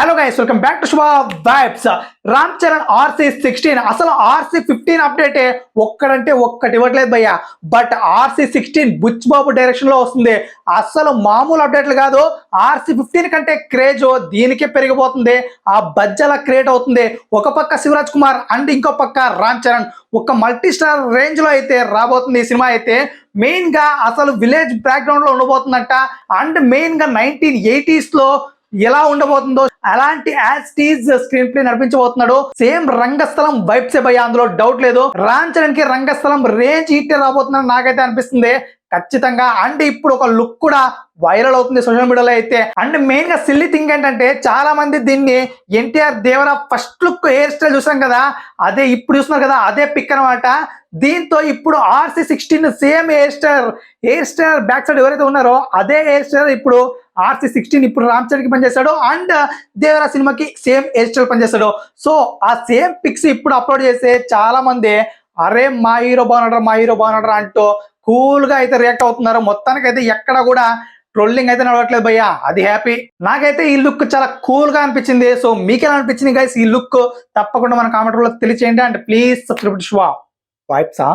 Hello guys welcome back to Shubha vibes Ram Charan RC sixteen అసలు RC fifteen update ఒక్కడంటే ఒక్కటి ఇవ్వట్లేదు భయ్య. But RC sixteen Buchi Babu వస్తుంది. అసలు మామూలు అప్డేట్లు కాదు. ఆర్సీ ఫిఫ్టీన్ కంటే క్రేజ్ దీనికే పెరిగిపోతుంది. ఆ బజ్జల క్రియేట్ అవుతుంది. ఒక పక్క శివరాజ్ కుమార్ అండ్ ఇంకో పక్క రామ్ చరణ్ ఒక మల్టీ స్టార్ రేంజ్లో అయితే రాబోతుంది ఈ సినిమా అయితే. మెయిన్గా అసలు విలేజ్ బ్యాక్గ్రౌండ్లో ఉండబోతుందంట. అండ్ మెయిన్గా నైన్టీన్ ఎయిటీస్లో ఎలా ఉండబోతుందో అలాంటి యాజ్ స్క్రీన్ ప్లే నడిపించబోతున్నాడు. సేమ్ రంగస్థలం వైబ్స్ భయ్య అందులో డౌట్ లేదు. రామ్ చరణ్కి రంగస్థలం రేంజ్ హీట్ రాబోతుందని నాకైతే అనిపిస్తుంది. ఖచ్చితంగా. అండ్ ఇప్పుడు ఒక లుక్ కూడా వైరల్ అవుతుంది సోషల్ మీడియాలో అయితే. అండ్ మెయిన్గా సిల్లీ థింగ్ ఏంటంటే చాలా మంది దీన్ని NTR Devara first look hairstyle చూసాం కదా? అదే ఇప్పుడు చూస్తున్నారు కదా? అదే పిక్ అనమాట దీంతో ఇప్పుడు RC sixteen same hairstyle hairstyle back side ఎవరైతే ఉన్నారో అదే హెయిర్ స్టైల్ ఇప్పుడు ఆర్సీ సిక్స్టీన్ ఇప్పుడు రామ్ చరణ్కి పనిచేస్తాడు అండ్ దేవరా సినిమాకి సేమ్ హెయిర్ స్టైల్ పనిచేస్తాడు. సో ఆ సేమ్ పిక్స్ ఇప్పుడు అప్లోడ్ చేస్తే చాలా మంది అరే మా హీరో బాగున్నాడు మా హీరో బాగున్నాడు అంటూ కూల్గా అయితే రియాక్ట్ అవుతున్నారు. మొత్తానికి అయితే ఎక్కడ కూడా ట్రోల్లింగ్ అయితే నడవట్లేదు భయ్యా. అది హ్యాపీ నాకైతే ఈ లుక్ చాలా కూల్గా అనిపించింది. సో మీకు ఎలా అనిపించింది గైస్ ఈ లుక్ తప్పకుండా మన కామెంట్లో తెలియచేయండి. And please subscribe Shubha వైబ్సా